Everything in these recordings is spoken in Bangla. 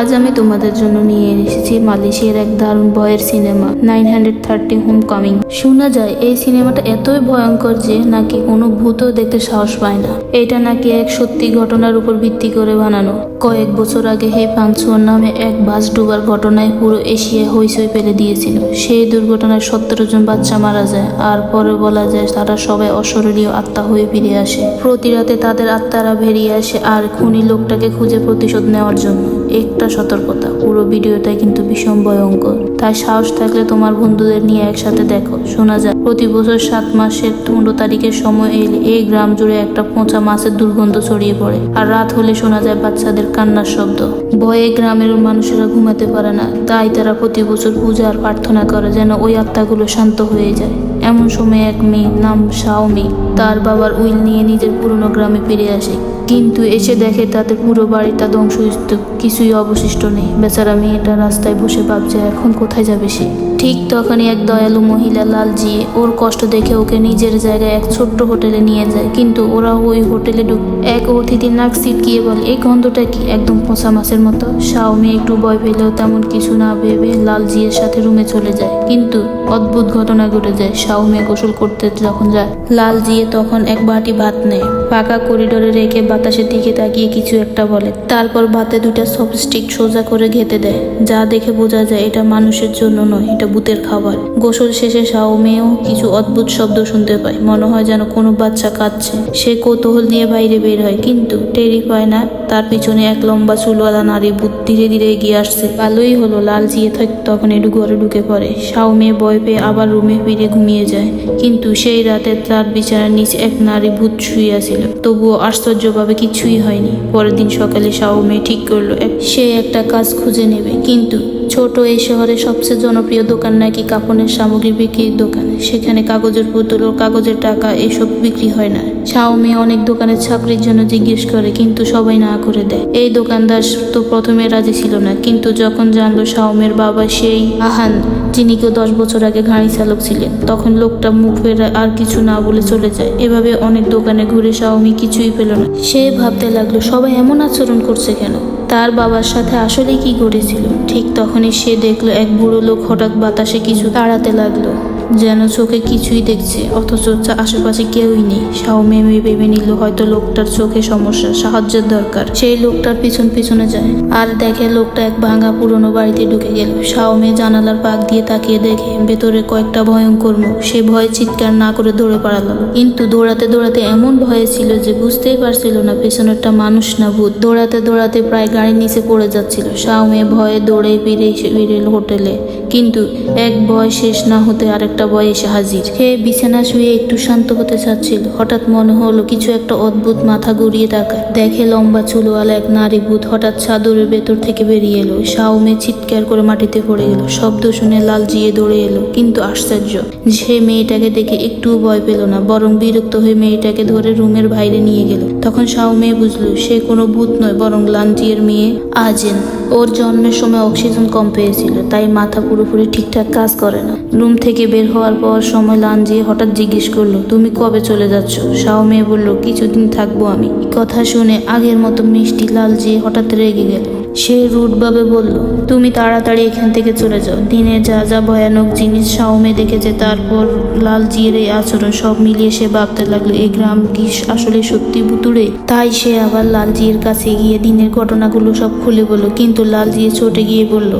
আজ আমি তোমাদের জন্য নিয়ে এসেছি মালয়েশিয়ার এক দারুণ ভয়ের cinema, nine hundred thirty homecoming শোনা যায়, এই সিনেমাটা এতই ভয়ঙ্কর যে নাকি কোনো ভূতও দেখতে সাহস পায় না। এটা নাকি এক সত্যি ঘটনার উপর ভিত্তি করে বানানো। কয়েক বছর আগে হে পাঁচুয়ার নামে এক বাস ডুবার ঘটনায় পুরো এশিয়া হইচই ফেলে দিয়েছিল। সেই দুর্ঘটনায় সতেরো জন বাচ্চা মারা যায়, আর পরে বলা যায় তারা সবাই অশরীরীয় আত্মা হয়ে ফিরে আসে। প্রতি রাতে তাদের আত্মারা বেরিয়ে আসে আর খুনি লোকটাকে খুঁজে প্রতিশোধ নেওয়ার জন্য। একটা সতর্কতা। পুরো ভিডিওটাই কিন্তু ভীষণ ভয়ঙ্কর। তাই সাহস থাকলে তোমার বন্ধুদের নিয়ে একসাথে দেখো। শোনা যায়, প্রতি বছর সাত মাসের পনেরো তারিখের সময় এলে এই গ্রাম জুড়ে একটা পচা মাছের দুর্গন্ধ ছড়িয়ে পড়ে। আর রাত হলে শোনা যায় বাচ্চাদের কান্নার শব্দ। ভয়ে গ্রামের মানুষেরা ঘুমাতে পারে না। তাই তারা প্রতি বছর পূজা আর প্রার্থনা করে যেন ওই আত্মাগুলো শান্ত হয়ে যায়। এমন সময় এক মেয়ে নাম শাওমি, তার বাবার উইল নিয়ে নিজের পুরনো গ্রামে ফিরে আসে। কিন্তু এসে দেখে তাদের পুরো বাড়িটা ধ্বংসস্তূপ কিছুই অবশিষ্ট নেই। বেচারা মেয়েটা রাস্তায় বসে ভাবছে, এখন কোথায় যাবে সে? ঠিক তখনই এক দয়ালু মহিলা লাল জিয়ে ওর কষ্ট দেখে ওকে নিজের জায়গায় এক ছোট্ট হোটেলে নিয়ে যায়। কিন্তু ওরা ওই হোটেলে ঢুক, এক অতিথি নাক সিটকিয়ে বলে, এই গন্ধটা কি? একদম পচা মাছের মতো। শাওমি একটু ভয় পেলেও তেমন কিছু না ভেবে লাল জিয়ের সাথে রুমে চলে যায়। কিন্তু অদ্ভুত ঘটনা ঘটে যায়। শাওমি গোসল করতে যখন যায় লাল জিয়ে তখন এক বাটি ভাত নেয়। পাকা করিডোরে রেখে বাতাসের দিকে তাকিয়ে কিছু একটা বলে। তারপর ভাতে দুটা সপস্টিক সোজা করে ঘেতে দেয়। যা দেখে বোঝা যায় এটা মানুষের জন্য নয়, এটা বুতের খাবার। গোসল শেষে শাও মেয়েও কিছু অদ্ভুত শব্দ শুনতে পায়। মনে হয় যেন কোনো বাচ্চা কাঁদছে। সে কৌতূহল নিয়ে বাইরে বের হয়, কিন্তু টেরি পায় না তার পিছনে এক লম্বা চুলওয়ালা নারী ভূত ধীরে ধীরে এগিয়ে আসছে। ভালোই হলো, লাল জিয়ে থাকতে তখন এডু ঘরে ঢুকে পড়ে। সাউমে ভয় পেয়ে আবার রুমে ফিরে ঘুমিয়ে যায়। কিন্তু সেই রাতে তার বিছানার নিচে এক নারী ভূত শুয়ে আছিল। তবুও আশ্চর্যভাবে কিছুই হয়নি। পরের দিন সকালে সাউমে ঠিক করল, সে একটা কাজ খুঁজে নেবে। কিন্তু ছোট এই শহরে সবচেয়ে জনপ্রিয় দোকান নাকি কাপড়ের সামগ্রী বিক্রির দোকান। সেখানে কাগজের পুতুল ও কাগজের টাকা এসব বিক্রি হয় না। শাওমি অনেক দোকানের চাকরির জন্য জিজ্ঞেস করে, কিন্তু সবাই না করে দেয়। এই দোকানদার তো প্রথমে রাজি ছিল না, কিন্তু যখন জানলো শাওমের বাবা সেই আহান, যিনি কেউ দশ বছর আগে গাড়ি চালক ছিলেন, তখন লোকটা মুখ ফেরা আর কিছু না বলে চলে যায়। এভাবে অনেক দোকানে ঘুরে শাওমি কিছুই পেল না। সে ভাবতে লাগল, সবাই এমন আচরণ করছে কেন? তার বাবার সাথে আসলে কি ঘটেছিল? ঠিক তখনই সে দেখল এক বুড়ো লোক হঠাৎ বাতাসে কিছু তাড়াতে লাগল। যেন চোখে কিছুই দেখছে, অথচ আশেপাশে কেউই নেই। শাওমে ভেবে নিল, হয়তো লোকটার চোখে সমস্যা, সাহায্যের দরকার। সেই লোকটার পিছন পিছনে যায়। আর দেখে লোকটা এক ভাঙা পুরনো বাড়িতে ঢুকে গেল। শাওমে জানালার পাক দিয়ে তাকিয়ে দেখে, ভেতরে কয়েকটা ভয়ঙ্কর মুখ। সে ভয়ে চিৎকার না করে দৌড়ে পালালো। কিন্তু দৌড়াতে দৌড়াতে এমন ভয়ে ছিল যে বুঝতেই পারছিল না, পেছনেরটা মানুষ না ভূত। দৌড়াতে দৌড়াতে প্রায় গাড়ির নিচে পড়ে যাচ্ছিল। শাওমে ভয়ে দৌড়ে ফিরে ফিরে হোটেলে। কিন্তু এক ভয় শেষ না হতে আরেকটা ভয় এসে হাজির। সে বিছানা শুয়ে একটু শান্ত হতে চাচ্ছিল। হঠাৎ মনে হলো কিছু একটা অদ্ভুত মাথা ঘুরিয়ে তাকায়। দেখে লম্বা চুলওয়ালা এক নারী ভূত হঠাৎ চাদরের ভেতর থেকে বেরিয়ে এলো। শাওমে চিৎকার করে মাটিতে পড়ে গেল। শব্দ শুনে লাল জিয়ে দৌড়ে এলো, কিন্তু আশ্চর্য। সে মেয়েটাকে দেখে একটুও ভয় পেল না, বরং বিরক্ত হয়ে মেয়েটাকে ধরে রুমের বাইরে নিয়ে গেল। তখন শাওমে বুঝলো, সে কোনো ভূত নয়, বরং লাঞ্জিয়ের মেয়ে আজেন। ওর জন্মের সময় অক্সিজেন কম পেয়েছিল, তাই মাথা পুরোপুরি ঠিকঠাক কাজ করে না। রুম থেকে বের হওয়ার পর সময় লাঞ্জিয়ে হঠাৎ জিজ্ঞেস করল, তুমি কবে চলে যাচ্ছ? শাওমে বলল, কিছুদিন থাকব আমি। কথা শুনে আগের মতো মিষ্টি লাল জিয়ে হঠাৎ রেগে গেল। সে রুটভাবে বলল, তুমি তাড়াতাড়ি এখান থেকে চলে যাও। দিনে যা যা ভয়ানক জিনিস শাওমে দেখেছে, তারপর লাল জিয়ের এই আচরণ সব মিলিয়ে সে ভাবতে লাগল এই গ্রাম কি আসলে সত্যি ভুতুড়ে? তাই সে আবার লাল জিয়ের কাছে গিয়ে দিনের ঘটনাগুলো সব খুলে বলল, কিন্তু লাল জিয়ে ছোটে গিয়ে বলল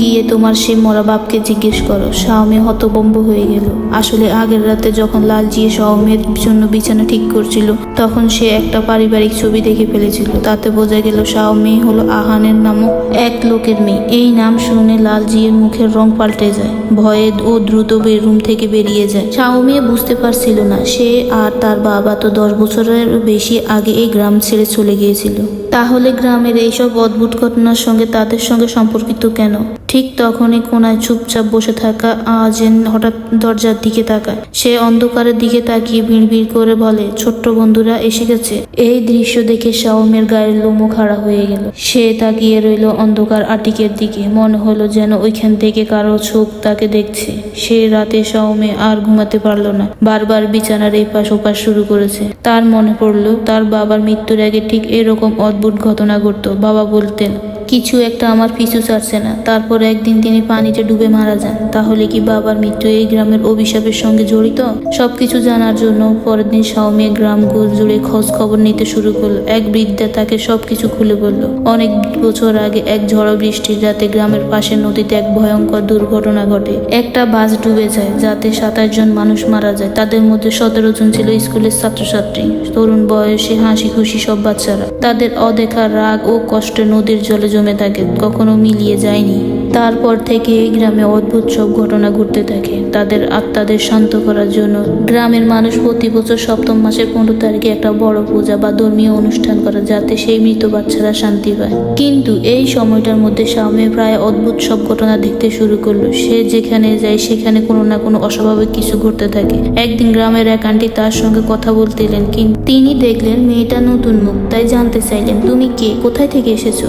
গিয়ে তোমার সে মরা বাপকে জিজ্ঞেস করো, শাওমে হতবম্ব হয়ে গেল। আসলে আগের রাতে যখন লাল জিয়ে শাওমের জন্য বিছানা ঠিক করছিল, তখন সে একটা পারিবারিক ছবি দেখে ফেলেছিল, তাতে বোঝা গেল শাওমে হলো আহানের নামক এক লোকের মেয়ে। এই নাম শুনে লালজির মুখের রং পাল্টে যায় ভয়ে ও দ্রুত বেডরুম থেকে বেরিয়ে যায়। শাওমিয়া বুঝতে পারছিল না, সে আর তার বাবা তো দশ বছরের বেশি আগে এই গ্রাম ছেড়ে চলে গিয়েছিল। তাহলে গ্রামের এইসব অদ্ভুত ঘটনার সঙ্গে তাদের সঙ্গে সম্পর্কিত কেন? ঠিক তখনই কোনায় চুপচাপ বসে থাকা আজেন হঠাৎ দরজার দিকে তাকায়। সে অন্ধকারের দিকে তাকিয়ে বিড়বিড় করে বলে, ছোট্ট বন্ধুরা, এসে গেছে। এই দৃশ্য দেখে শাওমের গায়ের লোমো খাড়া হয়ে গেল। সে তাকিয়ে রইল অন্ধকার আটিকের দিকে। মনে হলো যেন ওইখান থেকে কারও চোখ তাকে দেখছে। সে রাতে শাওমে আর ঘুমাতে পারল না। বারবার বিছানার এই পাশ ওপাশ শুরু করেছে। তার মনে পড়ল, তার বাবার মৃত্যুর আগে ঠিক এরকম অদ্ভুত ঘটনা ঘটতো। বাবা বলতেন কিছু একটা আমার পিছু ছাড়ছে না। তারপর একদিন তিনি পানিতে ডুবে মারা যান। তাহলে কি বাবার মৃত্যু এই গ্রামের অভিশাপের সঙ্গে জড়িত? সবকিছু জানার জন্য পরের দিন শাওমি গ্রাম গোল জুড়ে খোঁজ খবর নিতে শুরু করল। এক বৃদ্ধা তাকে সবকিছু খুলে বলল, অনেক বছর আগে এক ঝড় বৃষ্টির রাতে গ্রামের পাশের নদীতে এক ভয়ঙ্কর দুর্ঘটনা ঘটে। একটা বাস ডুবে যায়, যাতে সাতাশ জন মানুষ মারা যায়। তাদের মধ্যে সতেরো জন ছিল স্কুলের ছাত্রছাত্রী। তরুণ বয়সে হাসি খুশি সব বাচ্চারা। তাদের অদেখা রাগ ও কষ্টে নদীর জলে জমে থাকে কখনো মিলিয়ে যায়নি। তারপর থেকে এই গ্রামে অদ্ভুত সব ঘটনা ঘটতে থাকে। তাদের আত্মাদের শান্ত করার জন্য গ্রামের মানুষ প্রতি বছর সপ্তম মাসের পনেরো তারিখে একটা বড় পূজা বা ধর্মীয় অনুষ্ঠান করে যাতে সেই মৃত বাচ্চারা শান্তি পায়। কিন্তু এই সময়টার মধ্যে স্বামী প্রায় অদ্ভুত সব ঘটনা দেখতে শুরু করল। সে যেখানে যায়, সেখানে কোনো না কোনো অস্বাভাবিক কিছু ঘটতে থাকে। একদিন গ্রামের এক আন্টি তার সঙ্গে কথা বলতে এলেন কিন্তু তিনি দেখলেন মেয়েটা নতুন মুখ, তাই জানতে চাইলেন, তুমি কে? কোথায় থেকে এসেছ?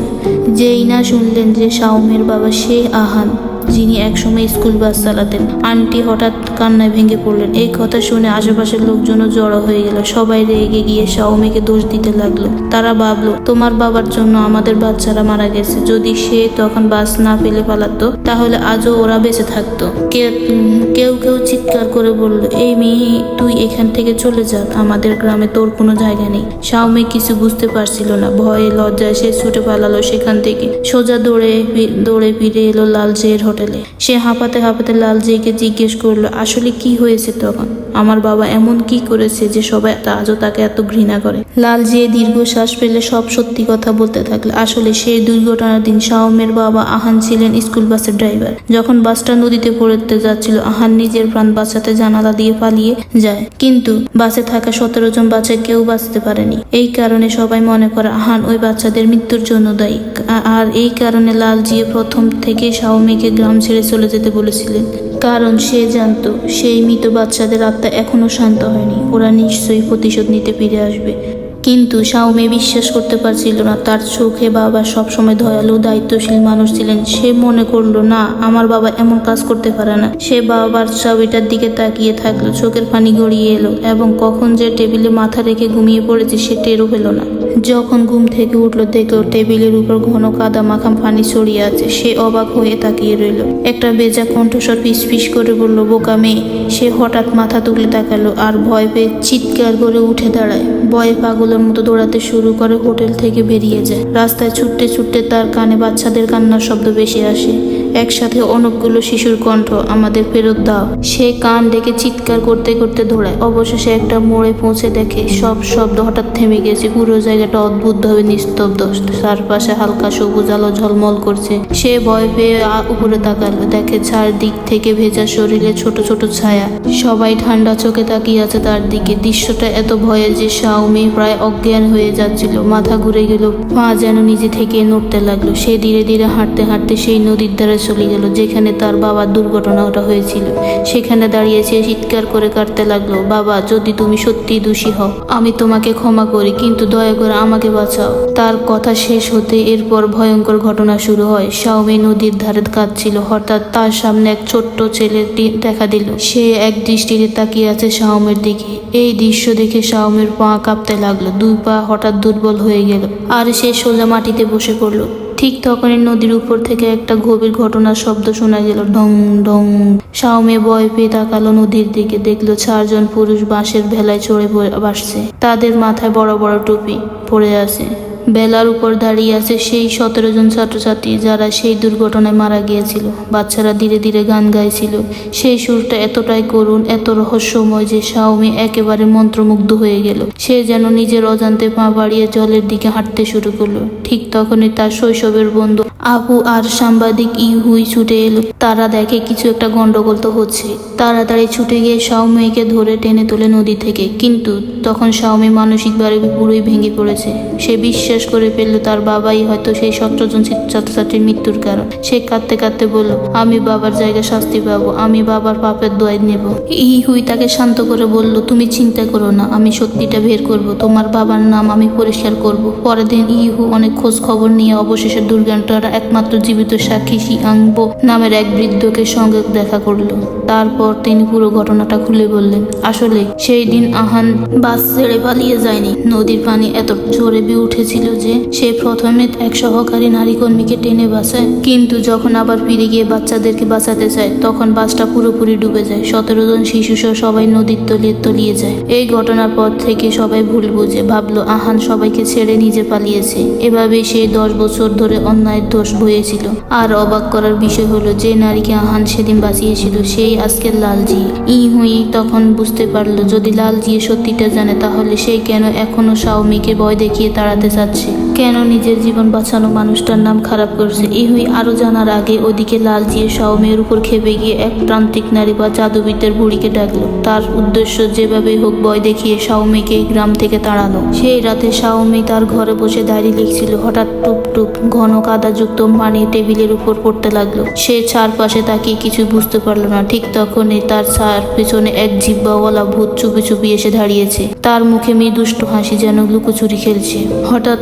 যেই না শুনলেন যে শাওমের বাবা, সে আহান যিনি একসময় স্কুল বাস চালাতেন। আন্টি হঠাৎ কান্নায় ভেঙে পড়লেন। এই কথা শুনে আশেপাশের লোকজনও জড়ো হয়ে গেল। সবাই রেগে গিয়ে শাওমিকে দোষ দিতে লাগল। তারা ভাবলো, তোমার বাবার জন্য আমাদের বাচ্চারা মারা গেছে। যদি সে তখন বাস না পেলে পালাতো, তাহলে আজও ওরা বেঁচে থাকতো। কেউ কেউ চিৎকার করে বলল, এই মেয়ে, তুই এখান থেকে চলে যা। আমাদের গ্রামে তোর কোনো জায়গা নেই। শাওমি কিছু বুঝতে পারছিল না। ভয়ে লজ্জায় সে ছুটে পালালো সেখান থেকে। সোজা দৌড়ে দৌড়ে ফিরে এলো লাল জের হোটেলে। সে হাঁপাতে হাঁপাতে লাল জেকে জিজ্ঞেস করল, আসলে কি হয়েছে তখন? আমার বাবা এমন কি করেছে যে সবাই আজও তাকে এত ঘৃণা করে? লাল জিয়ে দীর্ঘশ্বাস ফেলে সব সত্যি কথা বলতে থাকল। আসলে সেই দুর্ঘটনার দিন শাওমের বাবা আহান ছিলেন স্কুল বাসের ড্রাইভার। যখন বাসটা নদীতে পড়তে যাচ্ছিল, আহান নিজের প্রাণ বাঁচাতে জানালা দিয়ে পালিয়ে যায়। কিন্তু বাসে থাকা সতেরো জন বাচ্চা কেউ বাঁচতে পারেনি। এই কারণে সবাই মনে করে আহান ওই বাচ্চাদের মৃত্যুর জন্য দায়ী। আর এই কারণে লাল জিয়ে প্রথম থেকে শাওমিকে গ্রাম ছেড়ে চলে যেতে বলেছিলেন। কারণ সে জানত, সেই মৃত বাচ্চাদের আত্মা এখনও শান্ত হয়নি। ওরা নিশ্চয়ই প্রতিশোধ নিতে ফিরে আসবে। কিন্তু শাওমি বিশ্বাস করতে পারছিল না। তার চোখে বাবা সবসময় দয়ালু, দায়িত্বশীল মানুষ ছিলেন। সে মনে করল, না, আমার বাবা এমন কাজ করতে পারে না। সে বাবার ছবিটার দিকে তাকিয়ে থাকল। চোখের পানি গড়িয়ে এলো এবং কখন যে টেবিলে মাথা রেখে ঘুমিয়ে পড়েছে সে টেরও পেল না। যখন ঘুম থেকে উঠল, দেখল টেবিলের উপর ঘন কাদা মাখাম পানি ছড়িয়ে আছে। সে অবাক হয়ে তাকিয়ে রইল। একটা বেজা কণ্ঠস্বর পিস করে বলল, বোকা মেয়ে। সে হঠাৎ মাথা তুলে তাকালো আর ভয় পেয়ে চিৎকার করে উঠে দাঁড়ায়। ভয়ে পাগলের মতো দৌড়াতে শুরু করে হোটেল থেকে বেরিয়ে যায়। রাস্তায় ছুটতে ছুটতে তার কানে বাচ্চাদের কান্নার শব্দ বেশি আসে। একসাথে অনেকগুলো শিশুর কণ্ঠ আমাদের ফেরত দাও। সে কান ডেকে চিৎকার করতে করতে দৌড়ায় অবশেষে একটা মোড়ে পৌঁছে দেখে সব শব্দ হঠাৎ থেমে গেছে পুরো জায়গাটা অদ্ভুতভাবে নিস্তব্ধ। চারপাশে হালকা সবুজ আলো ঝলমল করছে। সে ভয় পেয়ে উপরে তাকালো। দেখে চারদিক থেকে ভেজা শরীরে ছোট ছোট ছায়া। সবাই ঠান্ডা চোখে তাকিয়ে আছে তার দিকে। দৃশ্যটা এত ভয়ে যে শাওমি প্রায় অজ্ঞান হয়ে যাচ্ছিল। মাথা ঘুরে গেল। পা যেন নিজে থেকে নড়তে লাগল। সে ধীরে ধীরে হাঁটতে হাঁটতে সেই নদীর ধারে চলে গেল, যেখানে তার বাবার দুর্ঘটনাটা হয়েছিল। সেখানে দাঁড়িয়ে সে চিৎকার করে কাটতে লাগল, বাবা, যদি তুমি সত্যি দোষী হও, আমি তোমাকে ক্ষমা করি, কিন্তু দয়া করে আমাকে বাঁচাও। তার কথা শেষ হতে এরপর ভয়ঙ্কর ঘটনা শুরু হয়। শাওমি নদীর ধারে কাঁদছিল, হঠাৎ তার সামনে এক ছোট্ট ছেলে দেখা দিল। সে এক দৃষ্টিতে তাকিয়ে আছে শাওমের দিকে। এই দৃশ্য দেখে শাওমের পা কাঁপতে লাগল, দুই পা হঠাৎ দুর্বল হয়ে গেল। আর সে সোজা মাটিতে বসে পড়ল। ঠিক তখনই নদীর উপর থেকে একটা গভীর ঘটনার শব্দ শোনা গেল। ঢং ঢং। সাউমে ভয় পেয়ে তাকালো নদীর দিকে, দেখল চারজন পুরুষ বাঁশের ভেলায় চড়ে বাসছে তাদের মাথায় বড় বড় টুপি পড়ে আছে। বেলার উপর দাঁড়িয়ে আছে সেই সতেরো জন ছাত্রছাত্রী যারা সেই দুর্ঘটনায় মারা গিয়েছিল। বাচ্চারা ধীরে ধীরে গান গাইছিল। সেই সুরটা এতটাই করুণ, এত রহস্যময় যে শাওমি একেবারে মন্ত্রমুগ্ধ হয়ে গেল। সে যেন নিজের অজান্তে পা বাড়িয়ে জলের দিকে হাঁটতে শুরু করল। ঠিক তখনই তার শৈশবের বন্ধু আবু আর সাংবাদিক ইহুই ছুটে এলো। তারা দেখে কিছু একটা গন্ডগোল তো হচ্ছে। তাড়াতাড়ি ছুটে গিয়ে শাওমিকে ধরে টেনে তোলে নদী থেকে। কিন্তু তখন শাওমি মানসিকভাবে পুরোই ভেঙে পড়েছে। সে বিশ্বাস করে ফেলল তার বাবাই হয়তো সেই সতেরো জন ছাত্রছাত্রীর মৃত্যুর কারণ। সে কাঁদতে কাঁদতে বলল, আমি বাবার জায়গায় শাস্তি পাবো, আমি বাবার পাপের দোয়াই নেব। ইহুই তাকে শান্ত করে বলল, তুমি চিন্তা করো না, আমি সত্যিটা বের করব। তোমার বাবার নাম আমি পরিষ্কার করব। পরের দিন ইহু অনেক খোঁজ খবর নিয়ে অবশেষে দুর্ঘটনার একমাত্র জীবিত সাক্ষী শিয়াংবো নামের এক বৃদ্ধকে সঙ্গে দেখা করল। তারপর তিনি পুরো ঘটনাটা খুলে বললেন, আসলে সেই দিন আহান বাস ছেড়ে পালিয়ে যায়নি। নদীর পানি এত জোরে বি উঠেছিল যে, সে প্রথমে এক সহকারী নারী কর্মীকে টেনে বাঁচায়। কিন্তু যখন আবার ফিরে গিয়ে বাচ্চাদেরকে বাঁচাতে চায়, তখন বাসটা পুরোপুরি ডুবে যায়। সতেরো জন শিশু সহ সবাই নদীর তলিয়ে তলিয়ে যায়। এই ঘটনার পর থেকে সবাই ভুল বুঝে। ভাবলো, আহান, সবাইকে ছেড়ে নিজে পালিয়েছে। এভাবেই সে দশ বছর ধরে অন্যায়ের দোষ বয়েছিল আর অবাক করার বিষয় হলো, যে নারীকে আহান সেদিন বাঁচিয়েছিল, সেই আজকের লালজি। ই হুই তখন বুঝতে পারল, যদি লালজি সত্যিটা জানে, তাহলে সে কেন এখনও শাওমিকে ভয় দেখিয়ে তাড়াতে চাচ্ছে? 爱情。কেন নিজের জীবন বাঁচানো মানুষটার নাম খারাপ করছে? ইহুই আরও জানার আগে ওদিকে লালজিয়ে শাওমের উপর খেপে গিয়ে এক প্রান্তিক নারী বা জাদুবিদ্যার বুড়িকে ডাকলো। তার উদ্দেশ্য যেভাবে হোক ভয় দেখিয়ে এই গ্রাম থেকে তাড়ানো সেই রাতে শাওমি তার ঘরে বসে ডায়েরি লিখছিল। হঠাৎ টুপ টুপ ঘন কাদাযুক্ত পানি টেবিলের উপর পড়তে লাগল। সে চারপাশে তাকিয়ে কিছু বুঝতে পারল না। ঠিক তখনই তার ছার পেছনে এক জিব্বাওয়ালা ভূত চুপি চুপি এসে দাঁড়িয়েছে। তার মুখে মেয়ে দুষ্ট হাসি যেন লুকোচুরি খেলছে। হঠাৎ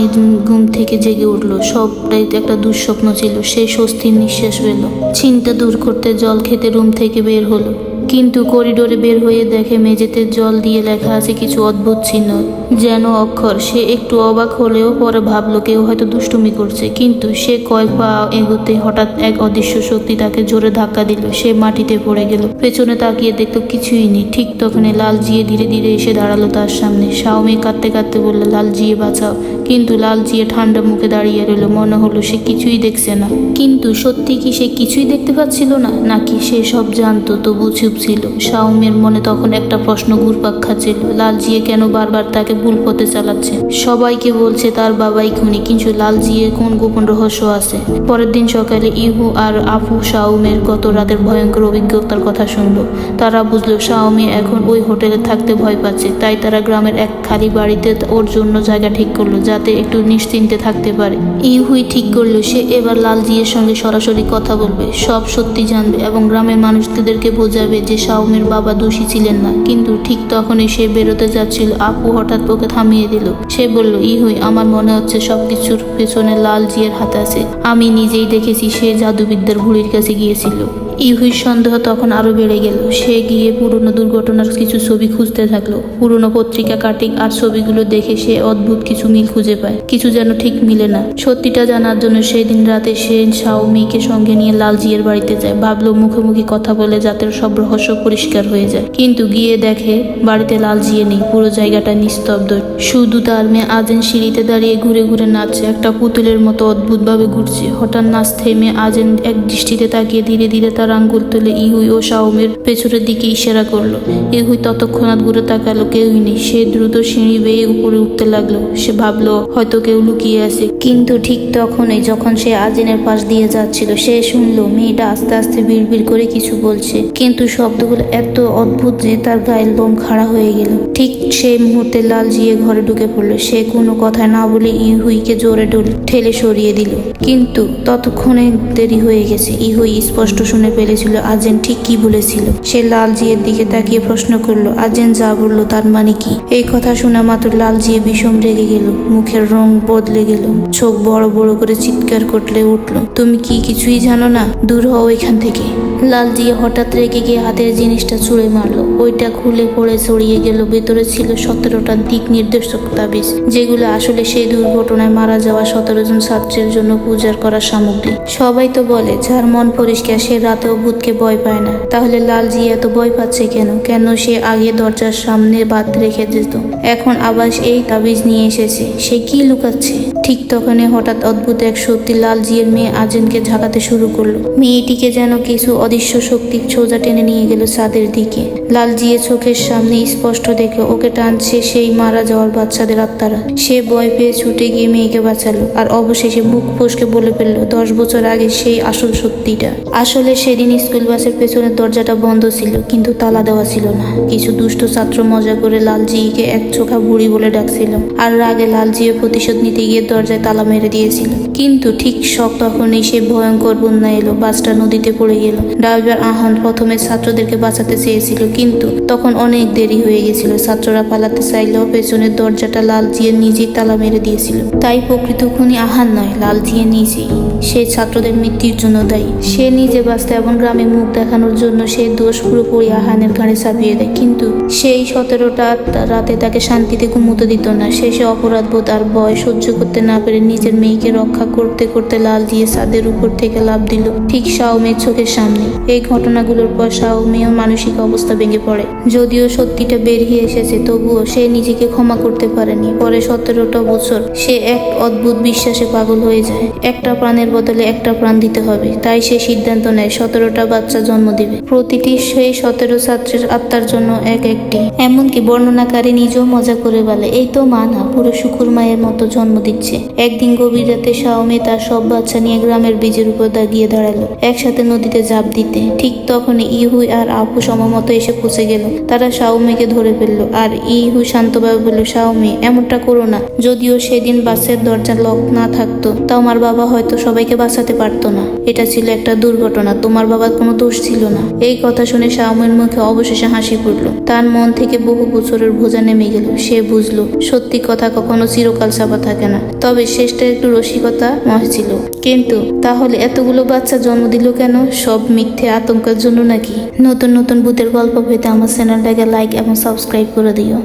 শাওমি ঘুম থেকে জেগে উঠল। সবটাই তো একটা দুঃস্বপ্ন ছিল। সে স্বস্তির নিঃশ্বাস পেল চিন্তা দূর করতে জল খেতে রুম থেকে বের হলো। কিন্তু করিডোরে বের হয়ে দেখে মেঝেতে জল দিয়ে লেখা আছে কিছু অদ্ভুত চিহ্ন। যেন অক্ষর, সে একটু অবাক হলেও পরে ভাবলো, কেউ হয়তো দুষ্টুমি করছে। কিন্তু সে কয়েক পা এগোতে হঠাৎ এক অদৃশ্য শক্তি তাকে জোরে ধাক্কা দিল। সে মাটিতে পড়ে গেল। পেছনে তাকিয়ে দেখল, কিছুই নেই। ঠিক তখনই লাল জিয়ে ধীরে ধীরে এসে দাঁড়াল তার সামনে। শাওমি কাঁদতে কাঁদতে বলল, লাল জিয়ে, বাঁচাও। কিন্তু লাল জিয়ে ঠান্ডা মুখে দাঁড়িয়ে রইল। মনে হলো সে কিছুই দেখছে না। কিন্তু সত্যি কি সে কিছুই দেখতে পাচ্ছিল না? নাকি সে সব জানতো? তবু চুপ ছিল। শাওমের মনে তখন একটা প্রশ্ন ঘুরপাক খাচ্ছিল। লাল জিয়ে কেন বারবার তাকে ভুল পথে চালাচ্ছে? সবাইকে বলছে তার বাবাই খুনি কিন্তু লাল জিয়ে কোন গোপন রহস্য আছে? পরের দিন সকালে ইহু আর আফু শাওমের গত রাতের ভয়ঙ্কর অভিজ্ঞতার কথা শুনল। তারা বুঝলো শাওমি এখন ওই হোটেলে থাকতে ভয় পাচ্ছে। তাই তারা গ্রামের এক খালি বাড়িতে ওর জন্য জায়গা ঠিক করল, যাতে একটু নিশ্চিন্তে থাকতে পারে। ইহুই ঠিক করল, সে এবার লাল জিয়ের সঙ্গে সরাসরি কথা বলবে, সব সত্যি জানবে এবং গ্রামের মানুষদেরকে বোঝাবে যে শাওনের বাবা দোষী ছিলেন না। কিন্তু ঠিক তখনই সে বেরোতে যাচ্ছিল। আপু হঠাৎ ওকে থামিয়ে দিল। সে বলল, ইহুই, আমার মনে হচ্ছে সবকিছুর পেছনে লাল জিয়ের হাত আছে। আমি নিজেই দেখেছি সে জাদুবিদ্যার ভুড়ির কাছে গিয়েছিল। ইহুর সন্দেহ তখন আরও বেড়ে গেল। সে গিয়ে পুরনো দুর্ঘটনার কিছু ছবি খুঁজতে থাকল। পুরনো পত্রিকা, কাটিং আর ছবিগুলো দেখে সে অদ্ভুত কিছু মিল খুঁজে পায়। কিছু যেন ঠিক মিলে না। সত্যিটা জানার জন্য সেই দিন রাতে সে শাওমিকে সঙ্গে নিয়ে লালজিয়ের বাড়িতে যায়। ভাবলো মুখোমুখি কথা বলে যাতে সব রহস্য পরিষ্কার হয়ে যায়। কিন্তু গিয়ে দেখে বাড়িতে লালজিয়ে নেই। পুরো জায়গাটা নিস্তব্ধ। শুধু তার মেয়ে আজেন সিঁড়িতে দাঁড়িয়ে ঘুরে ঘুরে নাচছে। একটা পুতুলের মতো অদ্ভুতভাবে ঘুরছে। হঠাৎ নাচ থেমে আজেন এক দৃষ্টিতে তাকিয়ে ধীরে ধীরে তার আঙ্গুল তুলে ইহুই ও শাওমের পেছনের দিকে ইশারা করল। ইহুই ততক্ষণাৎ ঘুরে তাকালো, কেউই নেই। সে দ্রুত সিঁড়ি বেয়ে উপরে উঠতে লাগল। সে ভাবলো, হয়তো কেউ লুকিয়ে আছে। কিন্তু ঠিক তখনই যখন সে আজিনের পাশ দিয়ে যাচ্ছিল, সে শুনলো, মেয়েটা আস্তে আস্তে বিড়বিড় করে কিছু বলছে। কিন্তু শব্দগুলো এত অদ্ভুত যে তার গায়ের লোম খাড়া হয়ে গেল। ঠিক সেই মুহূর্তে লাল জিয়ে ঘরে ঢুকে পড়ল। সে কোনো কথা না বলে ইহুইকে জোরে ঠেলে সরিয়ে দিল। কিন্তু ততক্ষণে দেরি হয়ে গেছে। ইহুই স্পষ্ট শুনে ফেলেছিল আজেন ঠিক কি বলেছিল? সে লাল জিয়ের দিকে তাকিয়ে প্রশ্ন করল আজেন যা বলল তার মানে কি? এই কথা শোনা মাত্র লাল জিয়ে বিষম রেগে গেল, মুখের রং বদলে গেল। চোখ বড় বড় করে চিৎকার করলে উঠল, তুমি কি কিছুই জানো না? দূর হও এখান থেকে। লাল জিয়ে হঠাৎ রেগে গিয়ে হাতের জিনিসটা ছুঁড়ে মারলো। ওইটা খুলে পড়ে ছড়িয়ে গেল। ভেতরে ছিল সতেরোটা দিক নির্দেশক তাবিজ, যেগুলো আসলে সেই দুর্ঘটনায় মারা যাওয়া সতেরো জন ছাত্রের জন্য পূজার করা সামগ্রী। সবাই তো বলে, যার মন পরিষ্কার, সে রাতেও ভূতকে ভয় পায় না। তাহলে লালজি এত ভয় পাচ্ছে কেন? কেন সে আগে দরজার সামনে বাদ রেখে যেত? এখন আবার এই তাবিজ নিয়ে এসেছে। সে কি লুকাচ্ছে? ঠিক তখনই হঠাৎ অদ্ভুত এক শক্তি লাল জিয়ের মেয়ে আজেনকে ঝাঁকাতে শুরু করল। মেয়েটিকে যেন কিছু অদৃশ্য শক্তি সোজা টেনে নিয়ে গেল ছাদের দিকে। লাল জিয়ে চোখের সামনে স্পষ্ট দেখে ওকে টানছে সেই মারা যাওয়ার বাচ্চাদের আত্মারা। সে ভয় পেয়ে ছুটে গিয়ে মেয়েকে বাঁচালো আর অবশেষে মুখ ফসকে বলে ফেলল, দশ বছর আগে সেই আসল সত্যিটা আসলে সেদিন স্কুল বাসের পেছনের দরজাটা বন্ধ ছিল, কিন্তু তালা দেওয়া ছিল না। কিছু দুষ্ট ছাত্র মজা করে লালজিকে এক চোখা বুড়ি বলে ডাকছিল। আর রাগে লালজিও প্রতিশোধ নিতে গিয়ে দরজায় তালা মেরে দিয়েছিল। কিন্তু ঠিক সব তখনই সে ভয়ঙ্কর বন্যা এলো, বাসটা নদীতে পড়ে গেল। ড্রাইভার আহান প্রথমে ছাত্রদেরকে বাঁচাতে চেয়েছিল, কিন্তু তখন অনেক দেরি হয়ে গেছিল। ছাত্ররা পালাতে চাইলেও পেছনের দরজাটা লাল জিয়ে নিজেই তালা মেরে দিয়েছিল। তাই প্রকৃত খুনি আহান নয় লাল জিয়ে নিজেই। সে ছাত্রদের মৃত্যুর জন্য দায়ী। সে নিজে বাঁচতে এবং গ্রামে মুখ দেখানোর জন্য সে দোষ পুরোপুরি আহানের ঘাড়ে চাপিয়ে দেয়। কিন্তু সেই সতেরোটা রাতে তাকে শান্তিতে ঘুমোতে দিত না। শেষে অপরাধবোধ আর ভয় সহ্য করতে না পেরে নিজের মেয়েকে রক্ষা করতে করতে লাল দিয়ে ছাদের উপর থেকে লাভ দিল। ঠিক শাওমের চোখের সামনে। এই ঘটনাগুলোর পর শাওমেও মানসিক অবস্থা ভেঙে পড়ে। যদিও সত্যিটা বেরিয়ে এসেছে, তবুও সে নিজেকে ক্ষমা করতে পারেনি। পরে সতেরোটা বছর সে এক অদ্ভুত বিশ্বাসে পাগল হয়ে যায়। একটা প্রাণের বদলে একটা প্রাণ দিতে হবে। তাই সে সিদ্ধান্ত নেয়, সতেরোটা বাচ্চা জন্ম দিবে। প্রতিটি সেই সতেরো ছাত্রের আত্মার জন্য এক একটি। এমনকি বর্ণনাকারী নিজেও মজা করে বলে, এই তো মা, না, পুরো শুকুর মায়ের মতো জন্ম দিচ্ছে। একদিন গভীর রাতে শাওমি তার সব বাচ্চা নিয়ে গ্রামের বীজের উপর দাঁড়িয়ে দাঁড়াল। একসাথে নদীতে ঝাঁপ দিতে। ঠিক তখনই ইহুই আর আপু সময়মতো এসে পৌঁছে গেল। তারা শাওমিকে ধরে ফেলল। আর ইহু শান্তভাবে বলল, শাওমি, এমনটা করো না। যদিও সেদিন বাসের দরজা লক না থাকতো তাও আমার বাবা হয়তো সবাইকে বাঁচাতে পারতো না। এটা ছিল একটা দুর্ঘটনা। তোমার বাবার কোনো দোষ ছিল না। এই কথা শুনে শাওমের মুখে অবশেষে হাসি ফুটলো। তার মন থেকে বহু বছরের ভোজা নেমে গেল। সে বুঝলো, সত্যি কথা কখনো চিরকাল চাপা থাকে না। তবে শেষটা একটু রসিকতা ছিল। কিন্তু তাহলে এতগুলো বাচ্চা জন্ম দিল কেন? সব মিথ্যে আতঙ্কের জন্য নাকি? নতুন নতুন ভূতের গল্প পেতে আমার চ্যানেলটাকে লাইক এবং সাবস্ক্রাইব করে দিও।